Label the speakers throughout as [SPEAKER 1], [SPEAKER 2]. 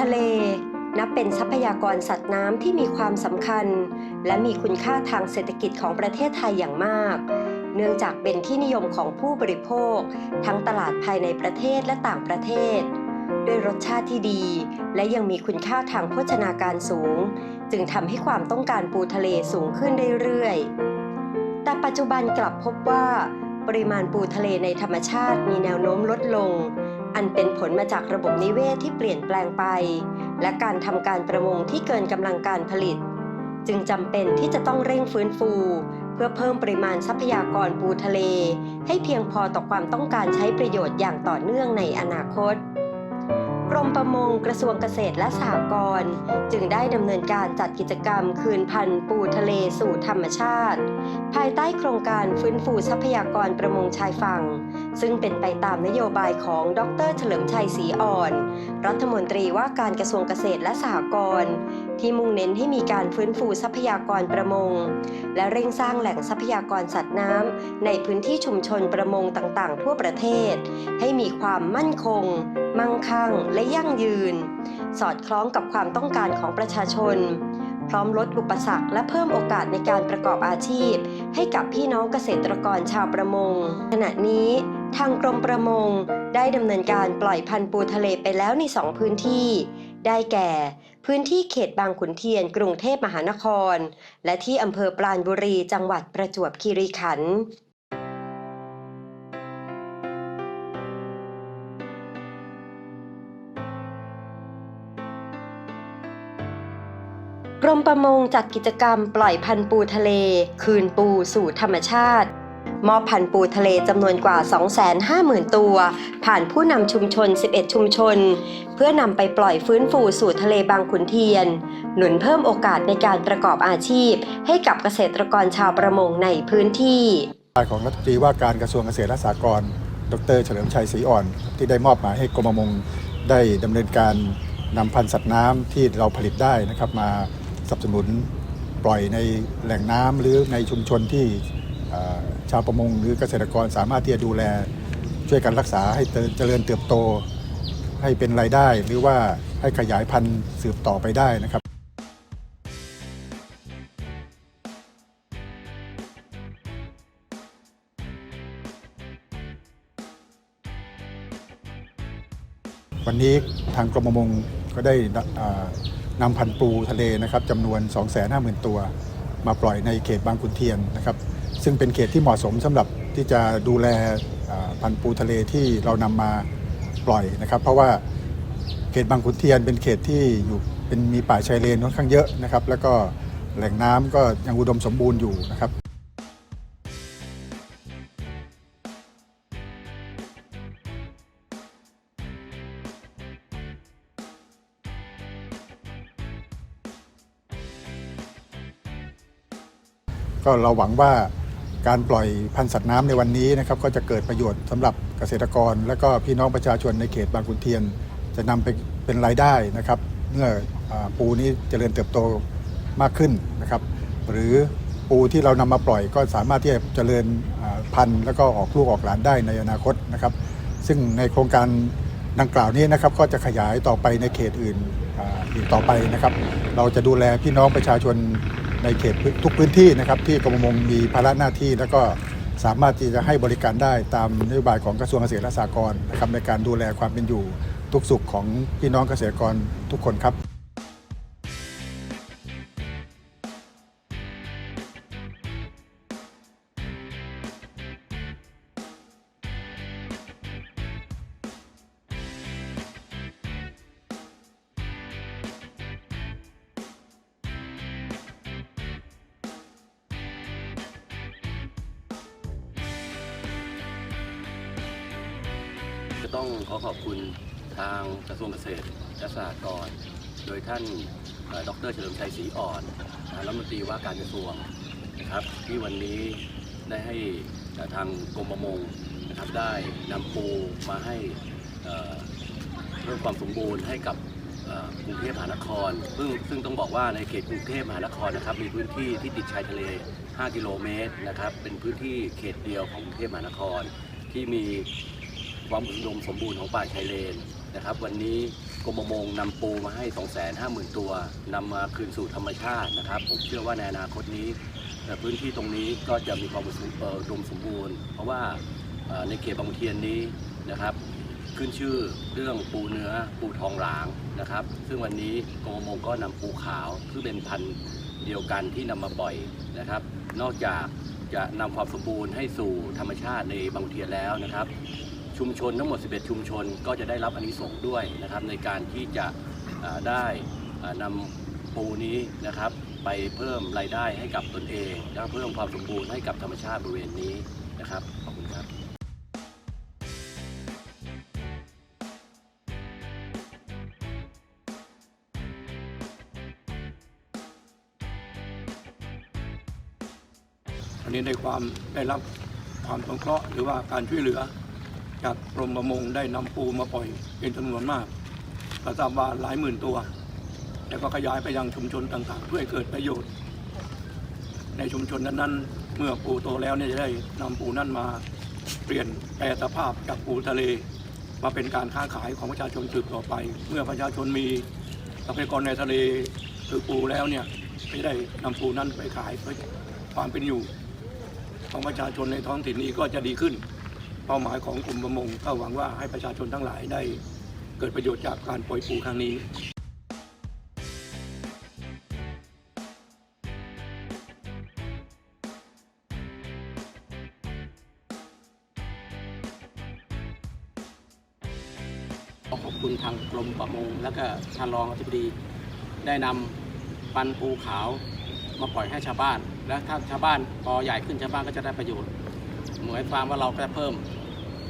[SPEAKER 1] ทะเล นับเป็นทรัพยากรสัตว์น้ำที่มีความสำคัญ และมีคุณค่าทางเศรษฐกิจของประเทศไทยอย่างมาก เนื่องจากเป็นที่นิยมของผู้บริโภค ทั้งตลาดภายในประเทศและต่างประเทศ ด้วยรสชาติที่ดี และยังมีคุณค่าทางโภชนาการสูง จึงทำให้ความต้องการปูทะเลสูงขึ้นเรื่อยๆ แต่ปัจจุบันกลับพบว่า ปริมาณปูทะเลในธรรมชาติมีแนวโน้มลดลง อันเป็นผลมาจากระบบนิเวศที่เปลี่ยนแปลงไป และการทำการประมงที่เกินกำลังการผลิต จึงจำเป็นที่จะต้องเร่งฟื้นฟู เพื่อเพิ่มปริมาณทรัพยากรปูทะเล ให้เพียงพอต่อความต้องการใช้ประโยชน์อย่างต่อเนื่องในอนาคต กรมประมงกระทรวงเกษตรและสหกรณ์จึงได้ดำเนินการจัดกิจกรรมคืนพันธุ์ปูทะเลสู่ธรรมชาติ ภายใต้โครงการฟื้นฟูทรัพยากรประมงชายฝั่ง ซึ่งเป็นไปตามนโยบายของดรเฉลิมชัยศรีอ่อน รัฐมนตรีว่าการกระทรวงเกษตรและสหกรณ์ที่มุ่งเน้นให้มีการฟื้นฟูทรัพยากรประมง และเร่งสร้างแหล่งทรัพยากรสัตว์น้ำในพื้นที่ชุมชนประมงต่างๆ ทั่วประเทศ ให้มีความมั่นคง มั่งคั่ง และยั่งยืน สอดคล้องกับความต้องการของประชาชน พร้อมลดอุปสรรคและเพิ่มโอกาสในการประกอบอาชีพ ให้กับพี่น้องเกษตรกรชาวประมง ขณะนี้ทางกรมประมงได้ดำเนินการปล่อยพันธุ์ปูทะเลไปแล้วในสองพื้นที่ ได้แก่ พื้นที่เขตบางขุนเทียน กรุงเทพมหานคร และที่อำเภอปราณบุรีจังหวัดประจวบคีรีขันธ์ กรมประมงจัดกิจกรรมปล่อยพันธุ์ปูทะเล คืนปูสู่ธรรมชาติ มอบพันธุ์ปูทะเลจำนวนกว่า 250,000 ตัว ผ่านผู้นำชุมชน 11 ชุมชน เพื่อนำไปปล่อยฟื้นฟูสู่ทะเลบางขุนเทียน หนุนเพิ่มโอกาสในการประกอบอาชีพ ให้กับเกษตรกรชาวประมงในพื้นที่
[SPEAKER 2] ของรัฐมนตรีว่าการกระทรวงเกษตรและสหกรณ์ดรเฉลิมชัยศรีอ่อน ที่ได้มอบหมายให้กรมประมงได้ดำเนินการนำพันธุ์สัตว์น้ำที่เราผลิตได้นะครับมา สนับสนุนปล่อยในแหล่งน้ำหรือในชุมชนที่ชาวประมงหรือเกษตรกรสามารถที่จะดูแล ช่วยกันรักษาให้เจริญเติบโต ให้เป็นรายได้หรือว่าให้ขยายพันธุ์สืบต่อไปได้นะครับวันนี้ทางกรมประมงก็ได้ นำพันธุ์ปูทะเลนะครับจำนวน 250,000 ตัว มาปล่อยในเขตบางขุนเทียนนะครับซึ่งเป็นเขตที่เหมาะสมสำหรับที่จะดูแลพันธุ์ปูทะเลที่เรานำมาปล่อยนะครับ เพราะว่าเขตบางขุนเทียนเป็นเขตที่อยู่เป็นมีป่าชายเลนค่อนข้างเยอะนะครับ แล้วก็แหล่งน้ำก็ยังอุดมสมบูรณ์อยู่นะครับ ก็เราหวังว่าการปล่อยพันธุ์สัตว์น้ำในวันนี้นะครับก็จะเกิดประโยชน์สำหรับเกษตรกร และก็พี่น้องประชาชนในเขตบางขุนเทียน จะนำไปเป็นรายได้นะครับ เมื่ออปูนี้เจริญเติบโตมากขึ้นนะครับ หรือปูที่เรานำมาปล่อยก็สามารถที่จะเจริญพันธุ์แล้วก็ออกลูกออกหลานได้ในอนาคตนะครับ ซึ่งในโครงการดังกล่าวนี้นะครับก็จะขยายต่อไปในเขตอื่นอีกต่อไปนะครับ เราจะดูแลพี่น้องประชาชน ในเขตทุกพื้นที่นะครับที่กรมประมงมีภาระหน้าที่ แล้วก็สามารถที่จะให้บริการได้ตามนโยบายของกระทรวงเกษตรและสหกรณ์นะครับในการดูแลความเป็นอยู่ทุกสุขของพี่น้องเกษตรกรทุกคนครับ
[SPEAKER 3] ต้องขอขอบคุณทางกระทรวงเกษตรและสหกรณ์โดยท่านดรเฉลิมชัยศรีอ่อนรัฐมนตรีว่าการกระทรวงนะครับ ที่วันนี้ได้ให้ทางกรมประมงนะครับได้นำปูมาให้เพิ่มความสมบูรณ์ให้กับกรุงเทพมหานคร ซึ่งซึ่งต้องบอกว่าในเขตกรุงเทพมหานครนะครับ มีพื้นที่ที่ติดชายทะเล 5 กิโลเมตรนะครับ เป็นพื้นที่เขตเดียวของกรุงเทพมหานครที่มี ความอุดมสมบูรณ์ของป่าชายเลนนะครับ วันนี้กรมประมงนำปูมาให้ 250,000 ตัวนำมาคืนสู่ธรรมชาตินะครับ ผมเชื่อว่าในอนาคตนี้พื้นที่ตรงนี้ก็จะมีความอุดมสมบูรณ์ เพราะว่าในเขตบางเทียนนี้นะครับขึ้นชื่อเรื่องปูเนื้อปูทองหลางนะครับ ซึ่งวันนี้กรมประมงก็นำปูขาวซึ่งเป็นพันธุ์เดียวกันที่นำมาปล่อยนะครับ นอกจากจะนำความสมบูรณ์ให้สู่ธรรมชาติในบางเทียนแล้วนะครับ ชุมชนทั้งหมด 11 ชุมชนก็จะได้รับอานิสงส์ด้วยนะครับในการที่จะได้อ่านำปูนี้นะครับไปเพิ่มรายได้ให้กับตนเองและเพิ่มความสมบูรณ์ให้กับธรรมชาติบริเวณนี้นะครับขอบคุณครับ
[SPEAKER 4] อันนี้ได้ความได้รับความสงเคราะห์หรือว่าการช่วยเหลือ จากกรมประมงได้นำปูมาปล่อยเป็นจำนวนมากกระทราบว่าหลายหมื่นตัว แล้วก็ขยายไปยังชุมชนต่างๆ เพื่อให้เกิดประโยชน์ ในชุมชนนั้นๆ เมื่อปูโตแล้วเนี่ยจะได้นำปูนั้นมาเปลี่ยนแปลสภาพจากปูทะเล มาเป็นการค้าขายของประชาชนสืบต่อไป เมื่อประชาชนมีทรัพยากรในทะเลคือปูแล้วเนี่ยก็จะได้นำปูนั้นไปขายเพื่อความเป็นอยู่ ของประชาชนในท้องถิ่นนี้ก็จะดีขึ้น เป้าหมายของกลุ่มประมงก็หวังว่าให้ประชาชนทั้งหลายได้เกิดประโยชน์จากการปล่อยปูครั้งนี้
[SPEAKER 5] ขอขอบคุณทางกรมประมง และก็ท่านรองอธิบดีได้นำปันปูขาวมาปล่อยให้ชาวบ้าน และถ้าชาวบ้านพอใหญ่ขึ้นชาวบ้านก็จะได้ประโยชน์ หมือนความว่าเราก็จะเพิ่ม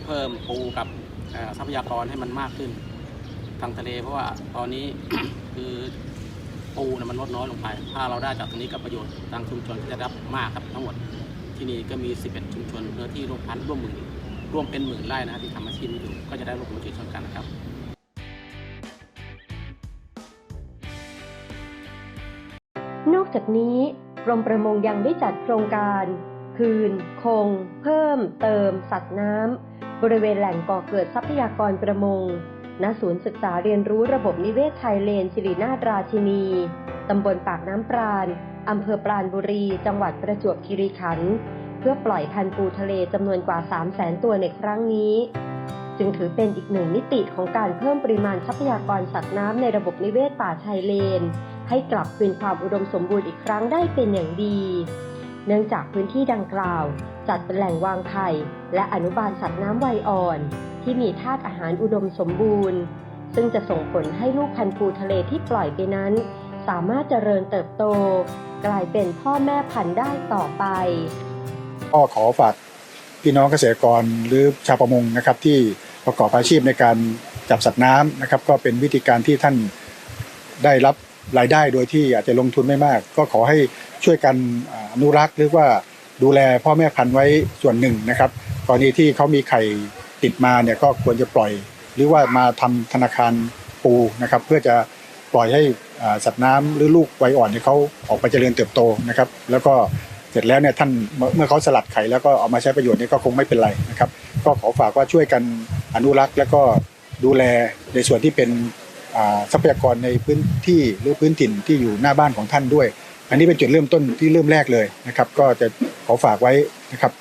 [SPEAKER 5] เพิ่มปูกับทรัพยากรให้มันมากขึ้น ทางทะเลเพราะว่าตอนนี้คือปูนะมันลดน้อยลงไป ถ้าเราได้จากตรงนี้กับประโยชน์ทางชุมชนก็จะรับมากครับทั้งหมด ที่นี่ก็มี 11 ชุมชนเนื้อที่ร่วมพันร่วมหมื่นร่วมเป็นหมื่นไร่นะที่ทำอาชีพนี้อยู่ก็จะได้ร่วมมือช่วยกันนะครับ
[SPEAKER 1] นอกจากนี้กรมประมงยังได้จัดโครงการ คืน คง เพิ่ม เติม สัตว์น้ำ บริเวณแหล่งก่อเกิดทรัพยากรประมง ณ ศูนย์ศึกษาเรียนรู้ระบบนิเวศไทยเลนสิรินาถราชินี ตำบลปากน้ำปราณ อำเภอปราณบุรี จังหวัดประจวบคีรีขันธ์ เพื่อปล่อยพันธุ์ปูทะเลจำนวนกว่า 3 0 0แสนตัวในครั้งนี้ จึงถือเป็นอีกหนึ่งมิติของการเพิ่มปริมาณทรัพยากรสัตว์น้ำในระบบนิเวศป่าชายเลน ให้กลับคืนความอุดมสมบูรณ์อีกครั้งได้เป็นอย่างดี เนื่องจากพื้นที่ดังกล่าว จัดเป็นแหล่งวางไข่และอนุบาลสัตว์น้ำวัยอ่อน ที่มีธาตุอาหารอุดมสมบูรณ์ ซึ่งจะส่งผลให้ลูกพันธุ์ปูทะเลที่ปล่อยไปนั้น สามารถเจริญเติบโต กลายเป็นพ่อแม่พันธุ์ได้ต่อไป
[SPEAKER 2] ก็ขอฝากพี่น้องเกษตรกรหรือชาวประมงนะครับที่ประกอบอาชีพในการจับสัตว์น้ำนะครับ ก็เป็นวิธีการที่ท่านได้รับ รายได้โดยที่อาจจะลงทุนไม่มาก ก็ขอให้ช่วยกันอนุรักษ์หรือว่าดูแลพ่อแม่พันธุ์ไว้ส่วนหนึ่งนะครับกรณีที่เขามีไข่ติดมาเนี่ยก็ควรจะปล่อย หรือว่ามาทำธนาคารปูนะครับ เพื่อจะปล่อยให้สัตว์น้ำหรือลูกไวอ่อนเนี่ยเขาออกไปเจริญเติบโตนะครับ แล้วก็เสร็จแล้วเนี่ยท่านเมื่อเขาสลัดไข่แล้วก็เอามาใช้ประโยชน์เนี่ยก็คงไม่เป็นไรนะครับ ก็ขอฝากว่าช่วยกันอนุรักษ์ แล้วก็ดูแลในส่วนที่เป็น ทรัพยากรในพื้นที่หรือพื้นถิ่นที่อยู่หน้าบ้านของท่านด้วย อันนี้เป็นจุดเริ่มต้นที่เริ่มแรกเลยนะครับ ก็จะขอฝากไว้นะครับ